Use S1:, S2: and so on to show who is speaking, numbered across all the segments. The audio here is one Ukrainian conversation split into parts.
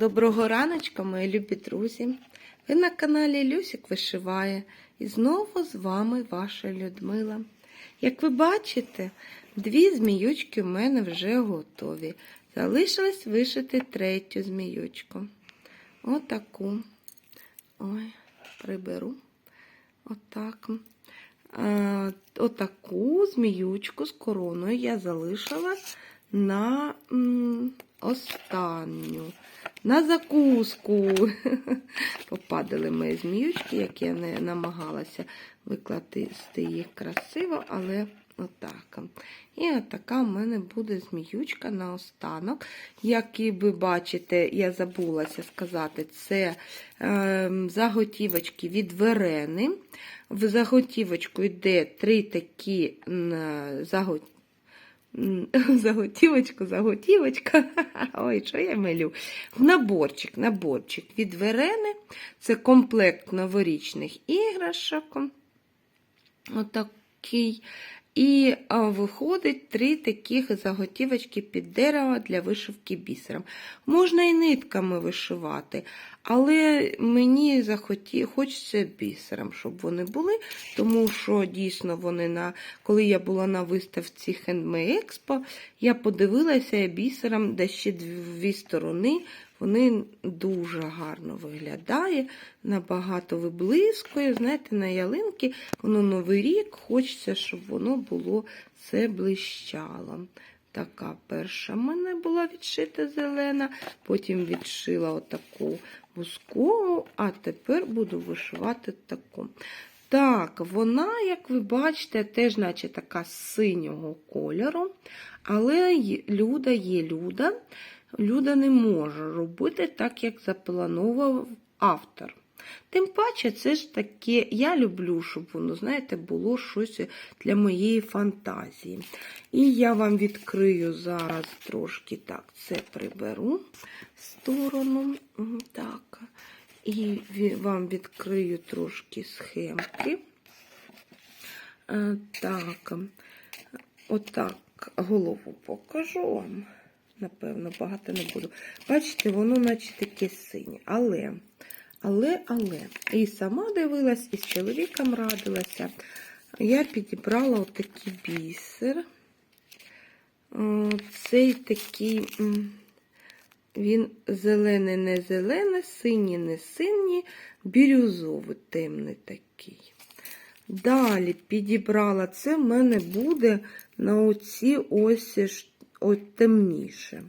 S1: Доброго раночка, мої любі друзі! Ви на каналі Люсік Вишиває і знову з вами ваша Людмила. Як ви бачите, дві зміючки у мене вже готові. Залишилось вишити третю зміючку. Отаку. Ой, приберу. Отак. Е, Отаку зміючку з короною я залишила на останню. На закуску. Попадали мої зміючки, як я не намагалася викласти їх красиво, але отак. І отака в мене буде зміючка на останок. Як і ви бачите, я забулася сказати, це е, заготівочки від верени. В заготівочку йде три такі заготівки. Заготівочку, заготівочка. Ой, що я милю? Наборчик, наборчик від Верени. Це комплект новорічних іграшок. Отакий. І виходить три таких заготівочки під дерево для вишивки бісером. Можна і нитками вишивати, але мені захоті... хочеться бісером, щоб вони були, тому що дійсно вони на коли я була на виставці Handmade Expo, я подивилася бісером, де ще дві сторони. Вони дуже гарно виглядає, набагато виблискує. Знаєте, на ялинки воно новий рік, хочеться, щоб воно було все блищало. Така перша в мене була відшита зелена, потім відшила отаку бускову, а тепер буду вишивати таку. Так, вона, як ви бачите, теж, наче така синього кольору, але люда є люда. Люда не може робити так, як запланував автор. Тим паче, це ж таке, я люблю, щоб воно, знаєте, було щось для моєї фантазії. І я вам відкрию зараз трошки так, це приберу сторону. Так. І вам відкрию трошки схемки. Е, так, отак, голову покажу вам. Напевно, багато не буду. Бачите, воно наче таке синє. Але, але, але, і сама дивилась, і з чоловіком радилася. Я підібрала отакий бісер. Цей такий, він зелений, не зелений, синій, не синій, бірюзовий, темний такий. Далі підібрала, це в мене буде на оці ось от темніше.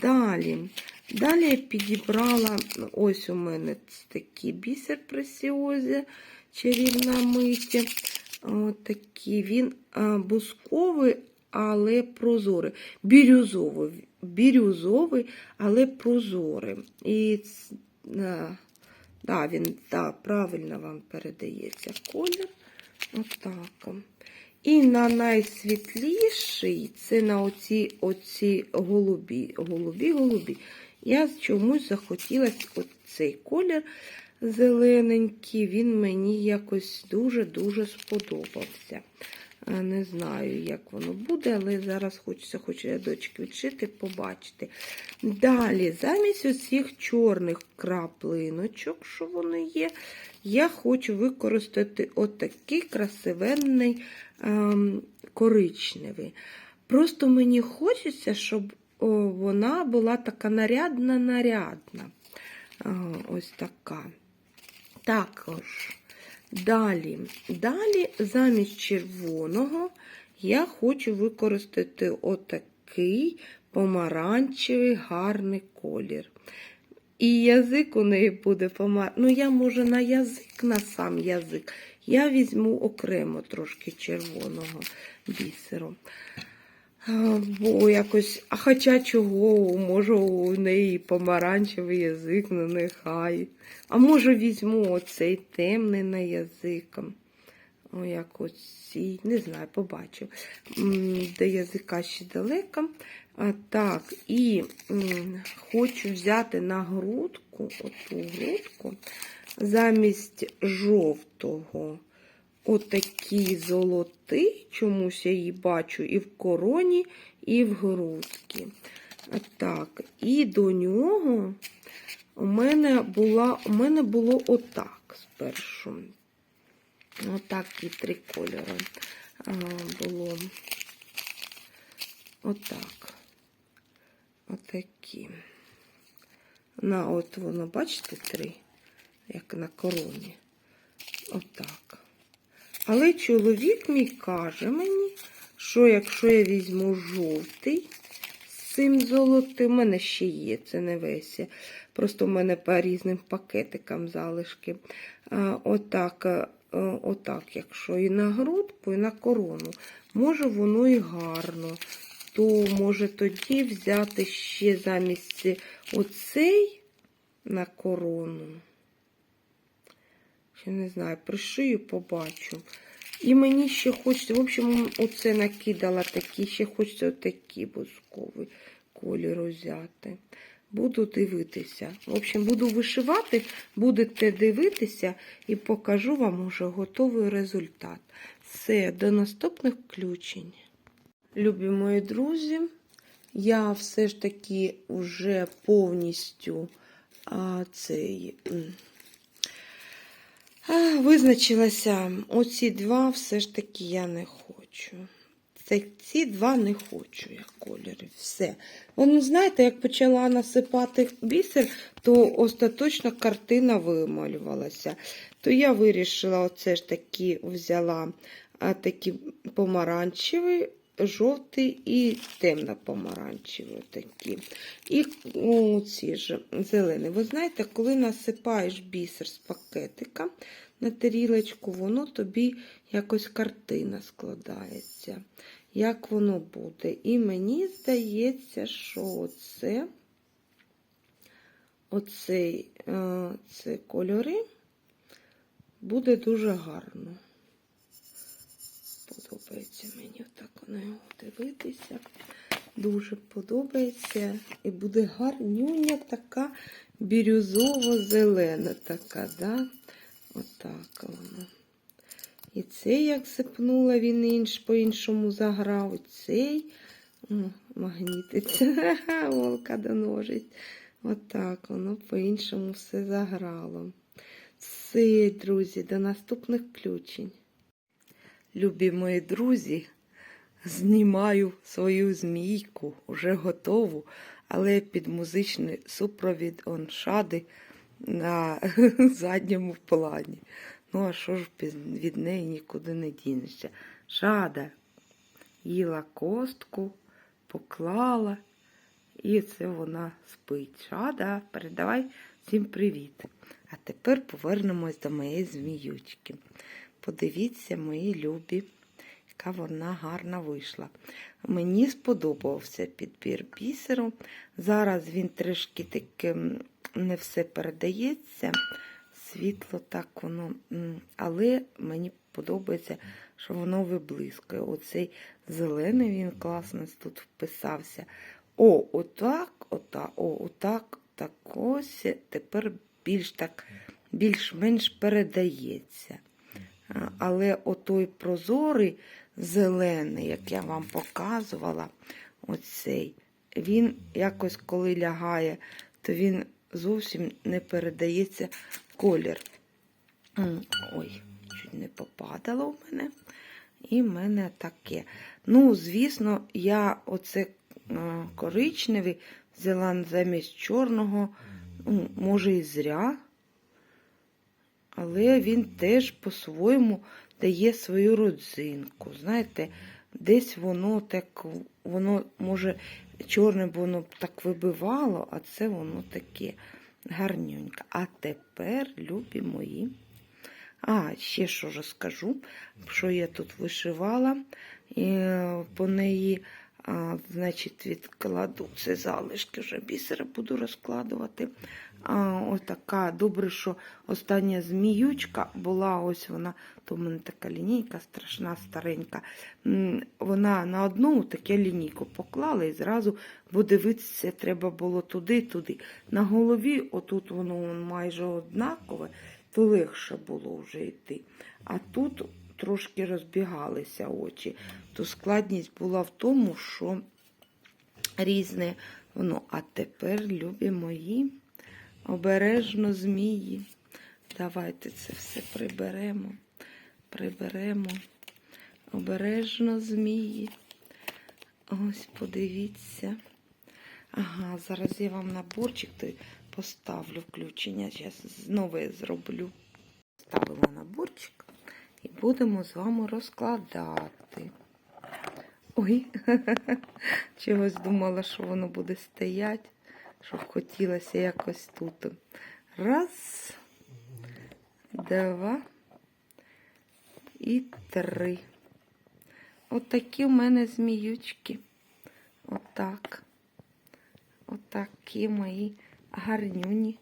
S1: Далі далі я підібрала, ось у мене такий бісер пресіозі, чарівна миті. Отакий. Він бусковий, але прозорий. Бірюзовий, бірюзовий, але прозорий. І да, він да, правильно вам передається колір. Отак. І на найсвітліший, це на оці оці голубі, голубі, голубі. Я чомусь захотілася оцей колір зелененький, він мені якось дуже-дуже сподобався. Не знаю, як воно буде, але зараз хочеться хоч рядочок відшити, побачити. Далі, замість усіх чорних краплиночок, що вони є, я хочу використати отакий красивенний коричневий. Просто мені хочеться, щоб вона була така нарядна-нарядна. Ось така. Також. Далі, далі, замість червоного, я хочу використати отакий помаранчевий гарний колір. І язик у неї буде помаранчевий. Ну, я можу на язик, на сам язик, я візьму окремо трошки червоного бісеру. Бо якось, а хоча чого, може, у неї помаранчевий язик, ну нехай. А може, візьму оцей темний на язик. О, як оці, не знаю, побачу. До язика ще далеко. А, Так, і хочу взяти на грудку, оту грудку, замість жовтого отакий золотий, чомусь я її бачу і в короні, і в грудки. Так, і до нього У мене, була, у мене було отак спершу. Отакі три кольори було. Отак. Отакі. На от воно, бачите, три, як на короні. Отак. Але чоловік мій каже мені, що якщо я візьму жовтий з цим золотим, у мене ще є, це не весь. Просто в мене по різним пакетикам залишки. Отак, е, отак, якщо і на грудку, і на корону. Може, воно і гарно. То може тоді взяти ще замість оцей на корону. Ще не знаю, пришию, побачу. І мені ще хочеться, в общем, оце накидала такі, ще хочеться отакий бузковий колір взяти. Буду дивитися. В общем, буду вишивати, будете дивитися і покажу вам уже готовий результат. Все, до наступних включень. Любі мої друзі, я все ж таки вже повністю а, цей. Визначилася, оці два все ж таки я не хочу. Це, ці два не хочу я кольори. Все. Воно, знаєте, як почала насипати бісер, то остаточно картина вималювалася. То я вирішила, оце ж таки взяла такі помаранчевий, жовтий і темно-помаранчевий такі. І ці ж зелені. Ви знаєте, коли насипаєш бісер з пакетика на тарілочку, воно тобі якось картина складається. Як воно буде. І мені здається, що оце, оцей, це кольори буде дуже гарно. Подобається на нього дивитися. Дуже подобається. І буде гарнюня така бірюзово-зелена така, да? Отак воно. І цей, як сипнула, він інш, по-іншому заграв. І цей О, магнітиться. Волка доножить. Отак воно по-іншому все заграло. Все, друзі, до наступних включень. Любі мої друзі, знімаю свою змійку, вже готову, але під музичний супровід оншади на задньому плані. Ну, а що ж від неї нікуди не дінешся. Шада їла костку, поклала, і це вона спить. Шада, передавай всім привіт. А тепер повернемось до моєї зміючки. Подивіться, мої любі, яка вона гарна вийшла. Мені сподобався підбір бісеру. Зараз він трішки таким не все передається. Світло так воно, але мені подобається, що воно виблискує. Оцей зелений він класно тут вписався. О, отак, отак, о, отак, так ось тепер більш так, більш-менш передається. Але отой прозорий зелений, як я вам показувала, оцей, він якось коли лягає, то він зовсім не передається колір. Ой, чуть не попадало в мене. І в мене таке. Ну, звісно, я оце е, коричневий взяла замість чорного, ну, може і зря, але він теж по-своєму дає свою родзинку. Знаєте, десь воно так, воно може чорне, бо воно так вибивало, а це воно таке гарнюньке. А тепер, любі мої. А, ще що ж скажу, що я тут вишивала, і по неї, а, значить, відкладу це залишки, вже бісера буду розкладувати. А, ось така, добре, що остання зміючка була, ось вона, то в мене така лінійка страшна, старенька. Вона на одну таке лінійку поклала і зразу, бо дивитися треба було туди, туди. На голові, отут воно майже однакове, то легше було вже йти. А тут трошки розбігалися очі. То складність була в тому, що різне воно. А тепер, любі мої, Обережно змії. Давайте це все приберемо. Приберемо. Обережно змії. Ось подивіться. Ага, зараз я вам наборчик той поставлю включення. Зараз знову я зроблю. Ставимо наборчик і будемо з вами розкладати. Ой, чогось думала, що воно буде стояти, щоб хотілося якось тут. Раз, два і три. Отакі у мене зміючки. Отак. Отакі мої гарнюні,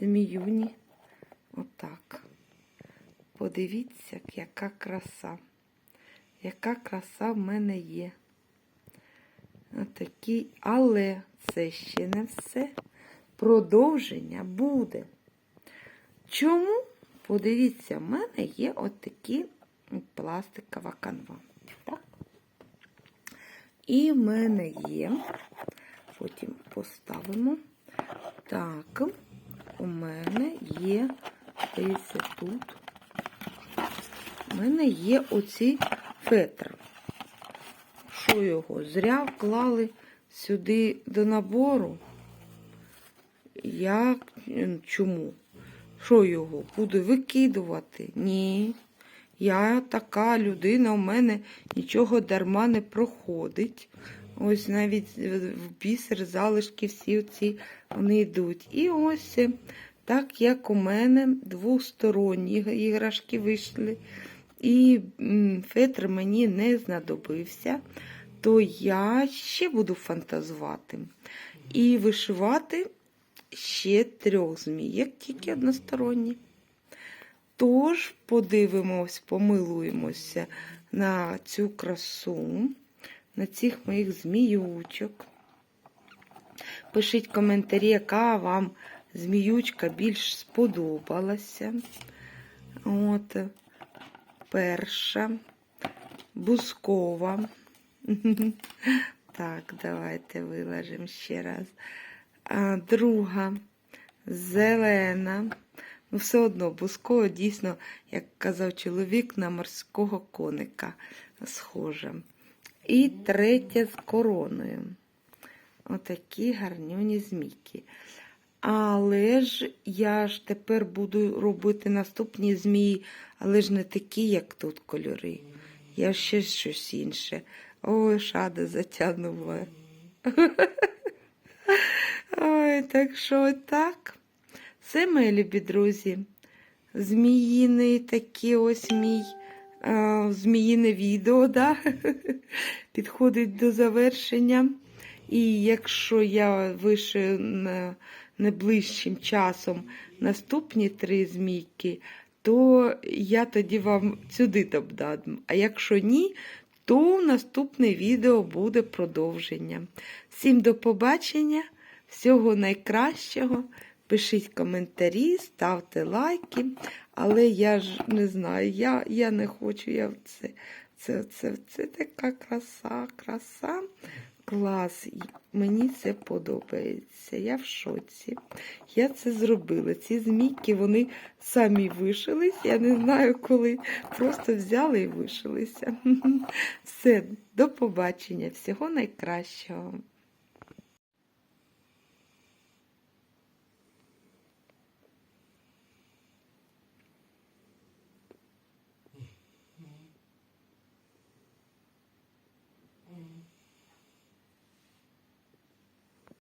S1: зміюні. Отак. Подивіться, яка краса. Яка краса в мене є. Отакі, але це ще не все. Продовження буде. Чому? Подивіться, в мене є отакі пластикова канва. Так? І в мене є, потім поставимо. Так, у мене є, дивіться, тут. У мене є оці фетр. Що його? Зря вклали сюди до набору. Я чому? Що його? Буду викидувати? Ні. Я така людина, у мене нічого дарма не проходить. Ось навіть в бісер залишки всі ці вони йдуть. І ось так як у мене двосторонні іграшки вийшли, і фетр мені не знадобився, то я ще буду фантазувати. І вишивати ще трьох змієк, тільки односторонні. Тож, подивимось, помилуємося на цю красу, на цих моїх зміючок. Пишіть коментарі, яка вам зміючка більш сподобалася. От, перша, бускова. Так, давайте вилажимо ще раз. А, друга зелена. Ну, все одно бускова дійсно, як казав чоловік, на морського коника схожа. І третя з короною. Отакі гарнюні змійки. Але ж я ж тепер буду робити наступні змії, але ж не такі, як тут кольори. Я ще щось інше. Ой, шада затягнула. Ой, так що так. Це, мої любі друзі, зміїний такий ось мій зміїне відео, да? підходить до завершення. І якщо я вишию найближчим часом наступні три змійки, то я тоді вам сюди додам. А якщо ні, то наступне відео буде продовження. Всім до побачення, всього найкращого. Пишіть коментарі, ставте лайки, але я ж не знаю, я я не хочу. я Це це, це, це така краса, краса, клас. Мені це подобається. Я в шоці. Я це зробила. Ці змійки вони самі вишились. Я не знаю коли. Просто взяли і вишилися. Все, до побачення, всього найкращого.